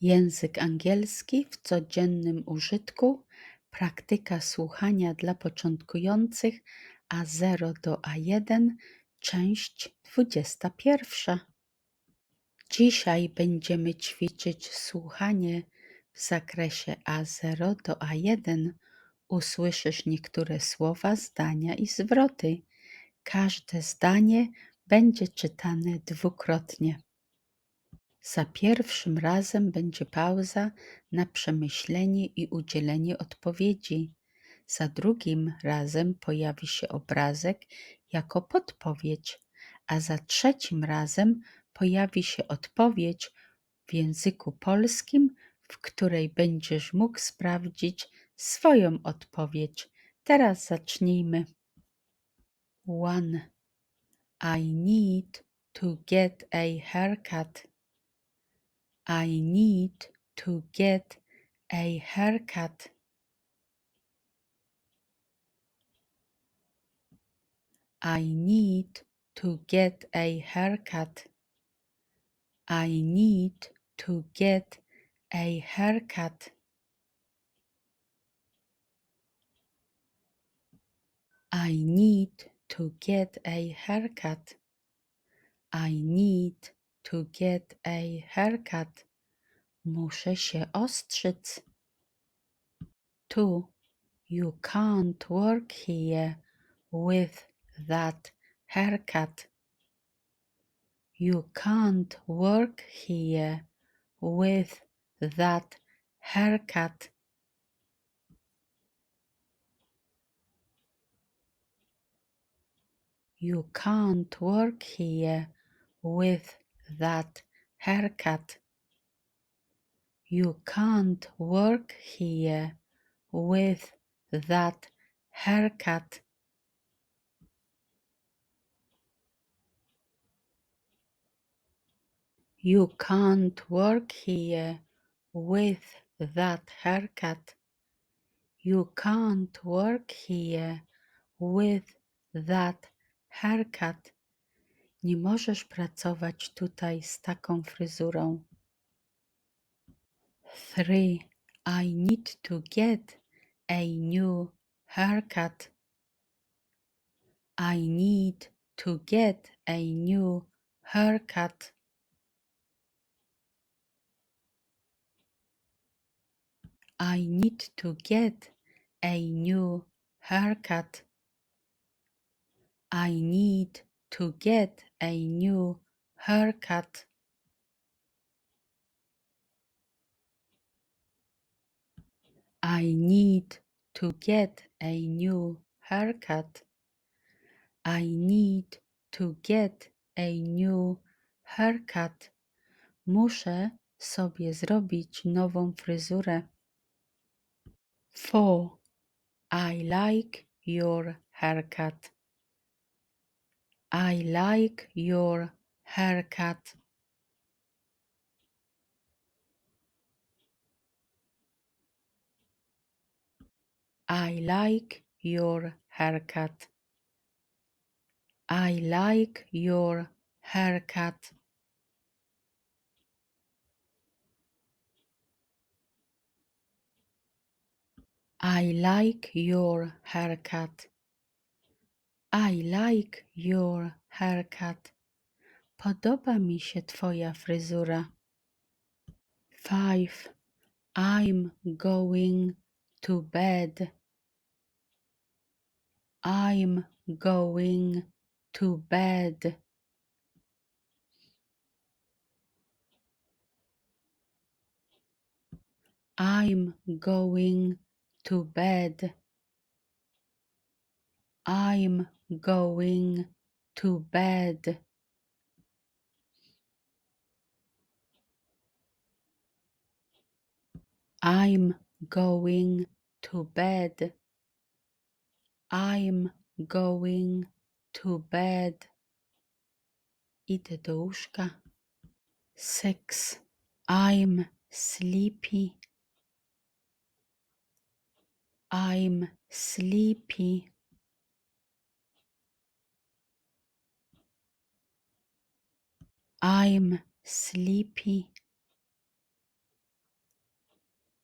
Język angielski w codziennym użytku. Praktyka słuchania dla początkujących A0 do A1, część 21. Dzisiaj będziemy ćwiczyć słuchanie w zakresie A0 do A1. Usłyszysz niektóre słowa, zdania i zwroty. Każde zdanie będzie czytane dwukrotnie. Za pierwszym razem będzie pauza na przemyślenie i udzielenie odpowiedzi. Za drugim razem pojawi się obrazek jako podpowiedź, a za trzecim razem pojawi się odpowiedź w języku polskim, w której będziesz mógł sprawdzić swoją odpowiedź. Teraz zacznijmy. One. I need to get a haircut. I need to get a haircut. I need to get a haircut. I need to get a haircut. I need to get a haircut. I need to get a haircut. Muszę się ostrzyc. Tu. You can't work here with that haircut. You can't work here with that haircut. You can't work here with that haircut. You can't work here with that haircut. You can't work here with that haircut. You can't work here with that haircut. Nie możesz pracować tutaj z taką fryzurą. 3. I need to get a new haircut. I need to get a new haircut. I need to get a new haircut. I need to get a new haircut. I need to get a new haircut. I need to get a new haircut. Muszę sobie zrobić nową fryzurę. 4. I like your haircut. I like your haircut. I like your haircut. I like your haircut. I like your haircut. I like your haircut. Podoba mi się twoja fryzura. 5. I'm going to bed. I'm going to bed. I'm going to bed. I'm going to bed. I'm going to bed. I'm going to bed. Idę do. Six. I'm sleepy. I'm sleepy. I'm sleepy.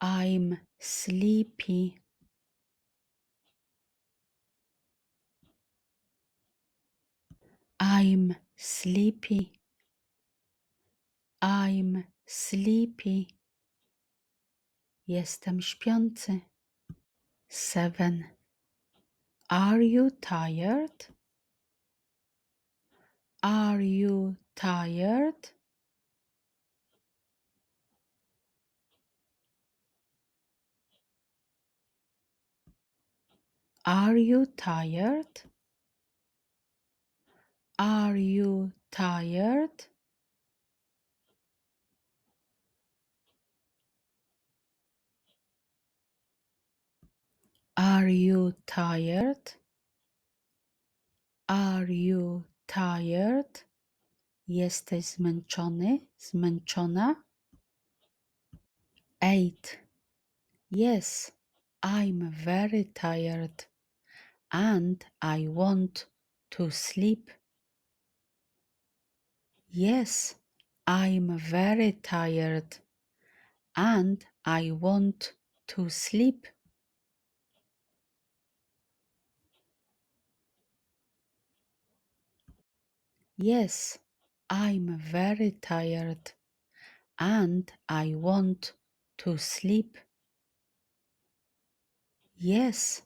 I'm sleepy. I'm sleepy. I'm sleepy. Jestem śpiący. Seven. Are you tired? Are you tired? Are you tired? Are you tired? Are you tired? Are you tired? Jesteś zmęczony? Zmęczona? Eight. Yes, I'm very tired and I want to sleep. Yes, I'm very tired and I want to sleep. Yes, I'm very tired and I want to sleep. Yes,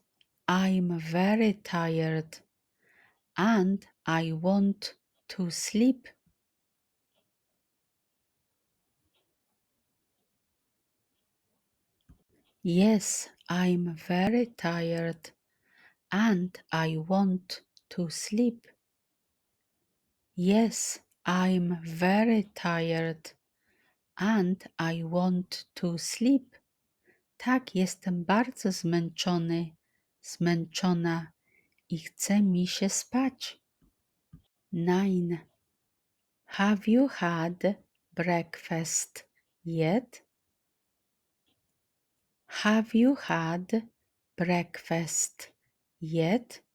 I'm very tired and I want to sleep. Yes, I'm very tired and I want to sleep. Yes, I'm very tired and I want to sleep. Tak, jestem bardzo zmęczony, zmęczona i chce mi się spać. Nine. Have you had breakfast yet? Have you had breakfast yet?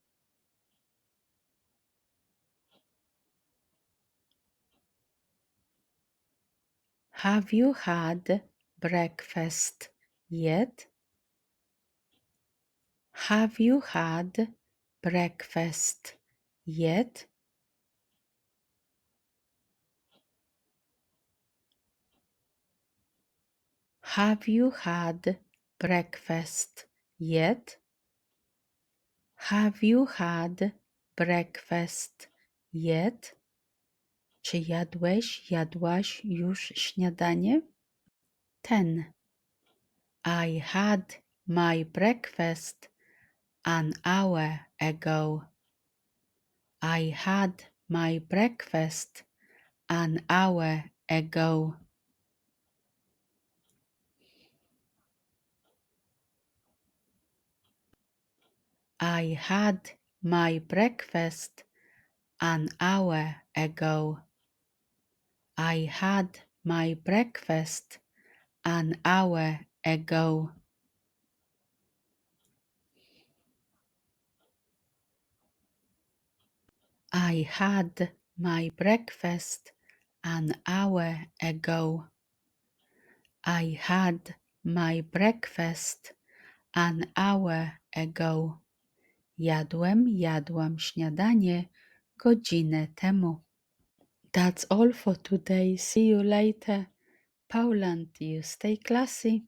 Have you had breakfast yet? Have you had breakfast yet? Have you had breakfast yet? Have you had breakfast yet? Czy jadłeś, jadłaś już śniadanie? Ten. I had my breakfast an hour ago. I had my breakfast an hour ago. I had my breakfast an hour ago. I had my breakfast an hour ago. I had my breakfast an hour ago. I had my breakfast an hour ago. Jadłem, jadłam śniadanie godzinę temu. That's all for today. See you later. Paulant, you stay classy.